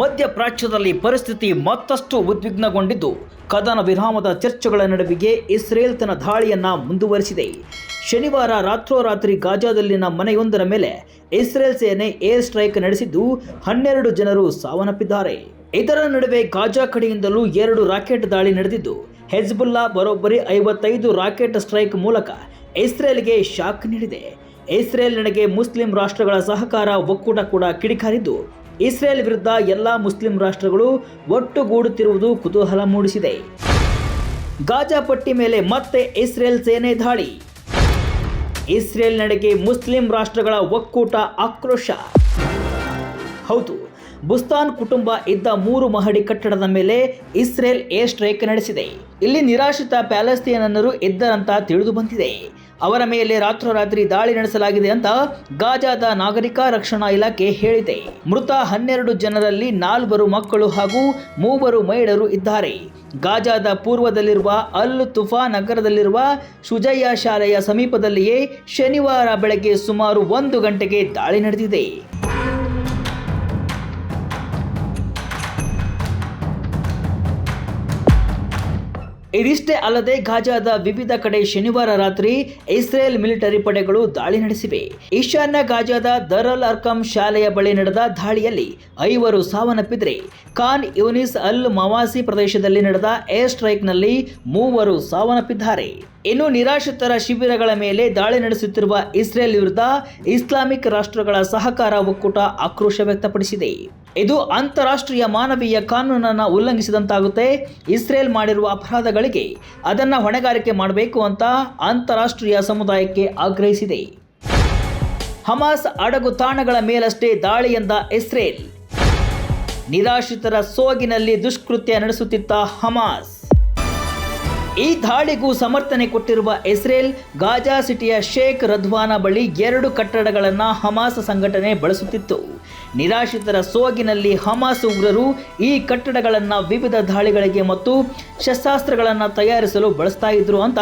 ಮಧ್ಯಪ್ರಾಚ್ಯದಲ್ಲಿ ಪರಿಸ್ಥಿತಿ ಮತ್ತಷ್ಟು ಉದ್ವಿಗ್ನಗೊಂಡಿದ್ದು, ಕದನ ವಿರಾಮದ ಚರ್ಚೆಗಳ ನಡುವಿಗೆ ಇಸ್ರೇಲ್ ತನ್ನ ದಾಳಿಯನ್ನು ಮುಂದುವರಿಸಿದೆ. ಶನಿವಾರ ರಾತ್ರೋರಾತ್ರಿ ಗಾಜಾದಲ್ಲಿನ ಮನೆಯೊಂದರ ಮೇಲೆ ಇಸ್ರೇಲ್ ಸೇನೆ ಏರ್ ಸ್ಟ್ರೈಕ್ ನಡೆಸಿದ್ದು, ಹನ್ನೆರಡು ಜನರು ಸಾವನ್ನಪ್ಪಿದ್ದಾರೆ. ಇದರ ನಡುವೆ ಗಾಜಾ ಕಡೆಯಿಂದಲೂ ಎರಡು ರಾಕೆಟ್ ದಾಳಿ ನಡೆದಿದ್ದು, ಹೆಜ್ಬುಲ್ಲಾ ಬರೋಬ್ಬರಿ ಐವತ್ತೈದು ರಾಕೆಟ್ ಸ್ಟ್ರೈಕ್ ಮೂಲಕ ಇಸ್ರೇಲ್ಗೆ ಶಾಕ್ ನೀಡಿದೆ. ಇಸ್ರೇಲ್ ನಡೆಗೆ ಮುಸ್ಲಿಂ ರಾಷ್ಟ್ರಗಳ ಸಹಕಾರ ಒಕ್ಕೂಟ ಕೂಡ ಕಿಡಿಕಾರಿದ್ದು ಇಸ್ರೇಲ್ ವಿರುದ್ಧ ಎಲ್ಲ ಮುಸ್ಲಿಂ ರಾಷ್ಟ್ರಗಳು ಒಟ್ಟುಗೂಡುತ್ತಿರುವುದು ಕುತೂಹಲ ಮೂಡಿಸಿದೆ. ಗಾಜಾ ಪಟ್ಟಿ ಮೇಲೆ ಮತ್ತೆ ಇಸ್ರೇಲ್ ಸೇನೆ ದಾಳಿ. ಇಸ್ರೇಲ್ ನಡೆಗೆ ಮುಸ್ಲಿಂ ರಾಷ್ಟ್ರಗಳ ಒಕ್ಕೂಟ ಆಕ್ರೋಶ. ಹೌದು, ಬುಸ್ತಾನ್ ಕುಟುಂಬ ಇದ್ದ ಮೂರು ಮಹಡಿ ಕಟ್ಟಡದ ಮೇಲೆ ಇಸ್ರೇಲ್ ಏರ್ ಸ್ಟ್ರೈಕ್ ನಡೆಸಿದೆ. ಇಲ್ಲಿ ನಿರಾಶ್ರಿತ ಪ್ಯಾಲೆಸ್ತೀನನ್ನರು ಇದ್ದರಂತ ತಿಳಿದು ಬಂದಿದೆ. ಅವರ ಮೇಲೆ ರಾತ್ರೋರಾತ್ರಿ ದಾಳಿ ನಡೆಸಲಾಗಿದೆ ಅಂತ ಗಾಜಾದ ನಾಗರಿಕ ರಕ್ಷಣಾ ಇಲಾಖೆ ಹೇಳಿದೆ. ಮೃತ ಹನ್ನೆರಡು ಜನರಲ್ಲಿ ನಾಲ್ವರು ಮಕ್ಕಳು ಹಾಗೂ ಮೂವರು ಮಹಿಳೆಯರು ಇದ್ದಾರೆ. ಗಾಜಾದ ಪೂರ್ವದಲ್ಲಿರುವ ಅಲ್ ತುಫಾ ನಗರದಲ್ಲಿರುವ ಸುಜಯ್ಯ ಶಾಲೆಯ ಸಮೀಪದಲ್ಲಿಯೇ ಶನಿವಾರ ಬೆಳಗ್ಗೆ ಸುಮಾರು ಒಂದು ಗಂಟೆಗೆ ದಾಳಿ ನಡೆದಿದೆ. ಇದಿಷ್ಟೇ ಅಲ್ಲದೆ ಗಾಜಾದ ವಿವಿಧ ಕಡೆ ಶನಿವಾರ ರಾತ್ರಿ ಇಸ್ರೇಲ್ ಮಿಲಿಟರಿ ಪಡೆಗಳು ದಾಳಿ ನಡೆಸಿವೆ. ಈಶಾನ್ಯ ಗಾಜಾದ ದರಲ್ ಅರ್ಕಮ್ ಶಾಲೆಯ ಬಳಿ ನಡೆದ ದಾಳಿಯಲ್ಲಿ ಐವರು ಸಾವನ್ನಪ್ಪಿದ್ರೆ. ಖಾನ್ ಯೂನಿಸ್ ಅಲ್ ಮವಾಸಿ ಪ್ರದೇಶದಲ್ಲಿ ನಡೆದ ಏರ್ ಸ್ಟ್ರೈಕ್ನಲ್ಲಿ ಮೂವರು ಸಾವನ್ನಪ್ಪಿದ್ದಾರೆ. ಇನ್ನು ನಿರಾಶ್ರಿತರ ಶಿಬಿರಗಳ ಮೇಲೆ ದಾಳಿ ನಡೆಸುತ್ತಿರುವ ಇಸ್ರೇಲ್ ವಿರುದ್ಧ ಇಸ್ಲಾಮಿಕ್ ರಾಷ್ಟ್ರಗಳ ಸಹಕಾರ ಒಕ್ಕೂಟ ಆಕ್ರೋಶ ವ್ಯಕ್ತಪಡಿಸಿದೆ. ಇದು ಅಂತಾರಾಷ್ಟ್ರೀಯ ಮಾನವೀಯ ಕಾನೂನನ್ನು ಉಲ್ಲಂಘಿಸಿದಂತಾಗುತ್ತೆ. ಇಸ್ರೇಲ್ ಮಾಡಿರುವ ಅಪರಾಧಗಳಿಗೆ ಅದನ್ನು ಹೊಣೆಗಾರಿಕೆ ಮಾಡಬೇಕು ಅಂತ ಅಂತಾರಾಷ್ಟ್ರೀಯ ಸಮುದಾಯಕ್ಕೆ ಆಗ್ರಹಿಸಿದೆ. ಹಮಾಸ್ ಅಡಗು ತಾಣಗಳ ಮೇಲಷ್ಟೇ ದಾಳಿ ಎಂದ ಇಸ್ರೇಲ್. ನಿರಾಶ್ರಿತರ ಸೋಗಿನಲ್ಲಿ ದುಷ್ಕೃತ್ಯ ನಡೆಸುತ್ತಿದ್ದ ಹಮಾಸ್. ಈ ದಾಳಿಗೂ ಸಮರ್ಥನೆ ಕೊಟ್ಟಿರುವ ಇಸ್ರೇಲ್, ಗಾಜಾ ಸಿಟಿಯ ಶೇಖ್ ರಧ್ವಾನ ಬಳಿ ಎರಡು ಕಟ್ಟಡಗಳನ್ನು ಹಮಾಸ್ ಸಂಘಟನೆ ಬಳಸುತ್ತಿತ್ತು. ನಿರಾಶ್ರಿತರ ಸೋಗಿನಲ್ಲಿ ಹಮಾಸ್ ಉಗ್ರರು ಈ ಕಟ್ಟಡಗಳನ್ನು ವಿವಿಧ ದಾಳಿಗಳಿಗೆ ಮತ್ತು ಶಸ್ತ್ರಾಸ್ತ್ರಗಳನ್ನು ತಯಾರಿಸಲು ಬಳಸ್ತಾ ಇದ್ರು ಅಂತ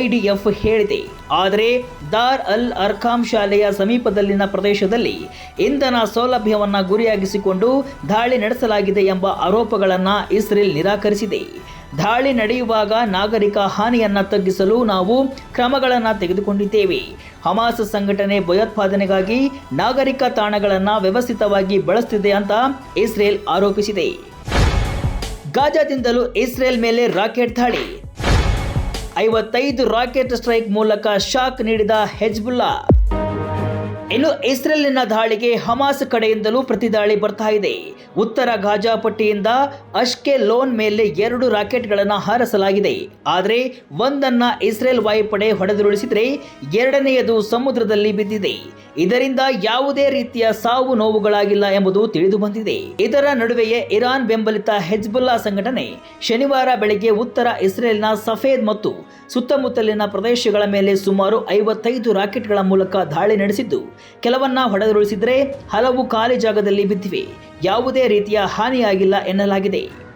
ಐಡಿಎಫ್ ಹೇಳಿದೆ. ಆದರೆ ದಾರ್ ಅಲ್ ಅರ್ಕಾಂ ಶಾಲೆಯ ಸಮೀಪದಲ್ಲಿನ ಪ್ರದೇಶದಲ್ಲಿ ಇಂಧನ ಸೌಲಭ್ಯವನ್ನು ಗುರಿಯಾಗಿಸಿಕೊಂಡು ದಾಳಿ ನಡೆಸಲಾಗಿದೆ ಎಂಬ ಆರೋಪಗಳನ್ನು ಇಸ್ರೇಲ್ ನಿರಾಕರಿಸಿದೆ. ದಾಳಿ ನಡೆಯುವಾಗ ನಾಗರಿಕ ಹಾನಿಯನ್ನು ತಗ್ಗಿಸಲು ನಾವು ಕ್ರಮಗಳನ್ನು ತೆಗೆದುಕೊಂಡಿದ್ದೇವೆ. ಹಮಾಸ್ ಸಂಘಟನೆ ಭಯೋತ್ಪಾದನೆಗಾಗಿ ನಾಗರಿಕ ತಾಣಗಳನ್ನು ವ್ಯವಸ್ಥಿತವಾಗಿ ಬಳಸುತ್ತಿದೆ ಅಂತ ಇಸ್ರೇಲ್ ಆರೋಪಿಸಿದೆ. ಗಾಜಾದಿಂದಲೂ ಇಸ್ರೇಲ್ ಮೇಲೆ ರಾಕೆಟ್ ದಾಳಿ. ಐವತ್ತೈದು ರಾಕೆಟ್ ಸ್ಟ್ರೈಕ್ ಮೂಲಕ ಶಾಕ್ ನೀಡಿದ ಹೆಜ್ಬುಲ್ಲಾ. ಇನ್ನು ಇಸ್ರೇಲಿನ ದಾಳಿಗೆ ಹಮಾಸ್ ಕಡೆಯಿಂದಲೂ ಪ್ರತಿದಾಳಿ ಬರ್ತಾ ಇದೆ. ಉತ್ತರ ಗಾಜಾ ಪಟ್ಟಿಯಿಂದ ಅಶ್ಕೆ ಲೋನ್ ಮೇಲೆ ಎರಡು ರಾಕೆಟ್ಗಳನ್ನು ಹಾರಿಸಲಾಗಿದೆ. ಆದರೆ ಒಂದನ್ನ ಇಸ್ರೇಲ್ ವಾಯುಪಡೆ ಹೊಡೆದುರುಳಿಸಿದರೆ ಎರಡನೆಯದು ಸಮುದ್ರದಲ್ಲಿ ಬಿದ್ದಿದೆ. ಇದರಿಂದ ಯಾವುದೇ ರೀತಿಯ ಸಾವು ನೋವುಗಳಾಗಿಲ್ಲ ಎಂಬುದು ತಿಳಿದು ಬಂದಿದೆ. ಇದರ ನಡುವೆಯೇ ಇರಾನ್ ಬೆಂಬಲಿತ ಹೆಜ್ಬುಲ್ಲಾ ಸಂಘಟನೆ ಶನಿವಾರ ಬೆಳಗ್ಗೆ ಉತ್ತರ ಇಸ್ರೇಲ್ನ ಸಫೇದ್ ಮತ್ತು ಸುತ್ತಮುತ್ತಲಿನ ಪ್ರದೇಶಗಳ ಮೇಲೆ ಸುಮಾರು ಐವತ್ತೈದು ರಾಕೆಟ್ಗಳ ಮೂಲಕ ದಾಳಿ ನಡೆಸಿದ್ದು ಕೆಲವನ್ನ ಹೊಡೆದುರುಳಿಸಿದರೆ ಹಲವು ಖಾಲಿ ಜಾಗದಲ್ಲಿ ಬಿದ್ದಿವೆ. ಯಾವುದೇ ರೀತಿಯ ಹಾನಿಯಾಗಿಲ್ಲ ಎನ್ನಲಾಗಿದೆ.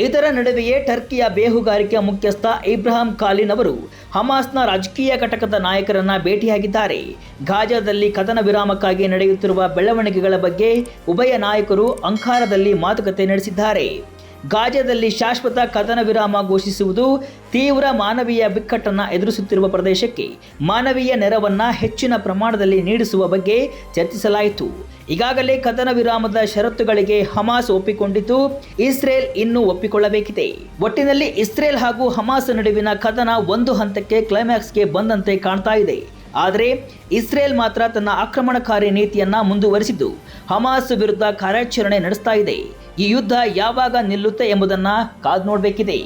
ಇದರ ನಡುವೆಯೇ ಟರ್ಕಿಯ ಬೇಹುಗಾರಿಕೆ ಮುಖ್ಯಸ್ಥ ಇಬ್ರಾಹಿಂ ಖಾಲಿನ್ ಅವರು ಹಮಾಸ್ನ ರಾಜಕೀಯ ಘಟಕದ ನಾಯಕರನ್ನ ಭೇಟಿಯಾಗಿದ್ದಾರೆ. ಗಾಜಾದಲ್ಲಿ ಕದನ ವಿರಾಮಕ್ಕಾಗಿ ನಡೆಯುತ್ತಿರುವ ಬೆಳವಣಿಗೆಗಳ ಬಗ್ಗೆ ಉಭಯ ನಾಯಕರು ಅಂಕಾರದಲ್ಲಿ ಮಾತುಕತೆ ನಡೆಸಿದ್ದಾರೆ. ಗಾಜಾದಲ್ಲಿ ಶಾಶ್ವತ ಕದನ ವಿರಾಮ ಘೋಷಿಸುವುದು ತೀವ್ರ ಮಾನವೀಯ ಬಿಕ್ಕಟ್ಟನ್ನು ಎದುರಿಸುತ್ತಿರುವ ಪ್ರದೇಶಕ್ಕೆ ಮಾನವೀಯ ನೆರವನ್ನು ಹೆಚ್ಚಿನ ಪ್ರಮಾಣದಲ್ಲಿ ನೀಡಿಸುವ ಬಗ್ಗೆ ಚರ್ಚಿಸಲಾಯಿತು. ಈಗಾಗಲೇ ಕದನ ವಿರಾಮದ ಷರತ್ತುಗಳಿಗೆ ಹಮಾಸ್ ಒಪ್ಪಿಕೊಂಡಿದ್ದು, ಇಸ್ರೇಲ್ ಇನ್ನೂ ಒಪ್ಪಿಕೊಳ್ಳಬೇಕಿದೆ. ಒಟ್ಟಿನಲ್ಲಿ ಇಸ್ರೇಲ್ ಹಾಗೂ ಹಮಾಸ್ ನಡುವಿನ ಕದನ ಒಂದು ಹಂತಕ್ಕೆ ಕ್ಲೈಮ್ಯಾಕ್ಸ್ಗೆ ಬಂದಂತೆ ಕಾಣ್ತಾ ಇದೆ. ಆದರೆ, ಇಸ್ರೇಲ್ ಮಾತ್ರ ತನ್ನ ಆಕ್ರಮಣಕಾರಿ ನೀತಿಯನ್ನು ಮುಂದುವರಿಸಿದ್ದು, ಹಮಾಸ್ ವಿರುದ್ಧ ಕಾರ್ಯಾಚರಣೆ ನಡೆಸ್ತಾ ಇದೆ. ಈ ಯುದ್ಧ ಯಾವಾಗ ನಿಲ್ಲುತ್ತೆ ಎಂಬುದನ್ನು ಕಾದು ನೋಡಬೇಕಿದೆ.